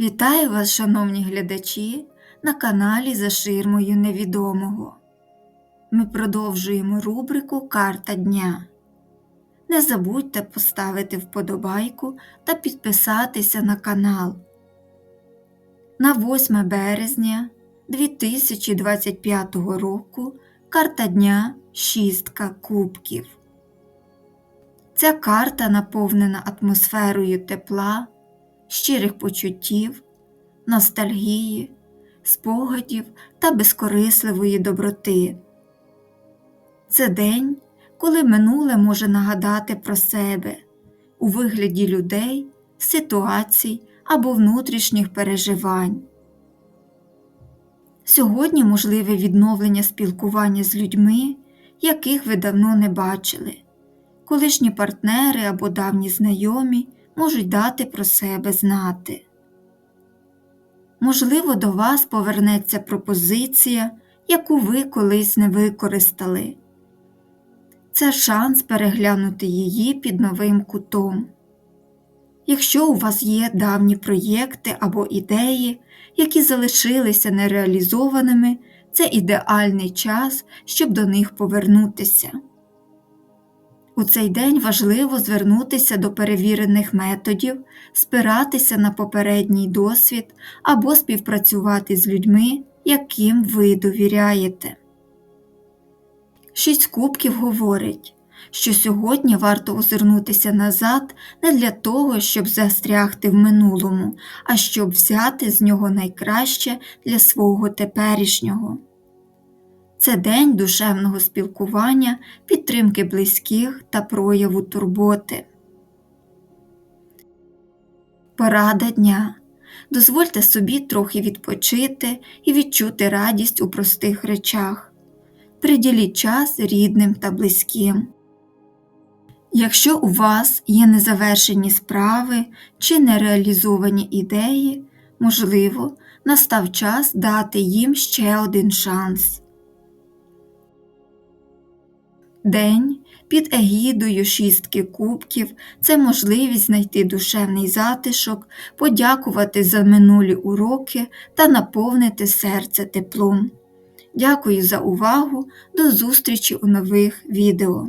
Вітаю вас, шановні глядачі, на каналі За ширмою невідомого. Ми продовжуємо рубрику Карта дня. Не забудьте поставити вподобайку та підписатися на канал. На 8 березня 2025 року карта дня Шістка кубків. Ця карта наповнена атмосферою тепла, щирих почуттів, ностальгії, спогадів та безкорисливої доброти. Це день, коли минуле може нагадати про себе у вигляді людей, ситуацій або внутрішніх переживань. Сьогодні можливе відновлення спілкування з людьми, яких ви давно не бачили. Колишні партнери або давні знайомі можуть дати про себе знати. Можливо, до вас повернеться пропозиція, яку ви колись не використали. Це шанс переглянути її під новим кутом. Якщо у вас є давні проєкти або ідеї, які залишилися нереалізованими, це ідеальний час, щоб до них повернутися. У цей день важливо звернутися до перевірених методів, спиратися на попередній досвід або співпрацювати з людьми, яким ви довіряєте. Шість кубків говорить, що сьогодні варто озирнутися назад не для того, щоб застрягти в минулому, а щоб взяти з нього найкраще для свого теперішнього. Це день душевного спілкування, підтримки близьких та прояву турботи. Порада дня. Дозвольте собі трохи відпочити і відчути радість у простих речах. Приділіть час рідним та близьким. Якщо у вас є незавершені справи чи нереалізовані ідеї, можливо, настав час дати їм ще один шанс. День під егідою шістки кубків це можливість знайти душевний затишок, подякувати за минулі уроки та наповнити серце теплом. Дякую за увагу, до зустрічі у нових відео.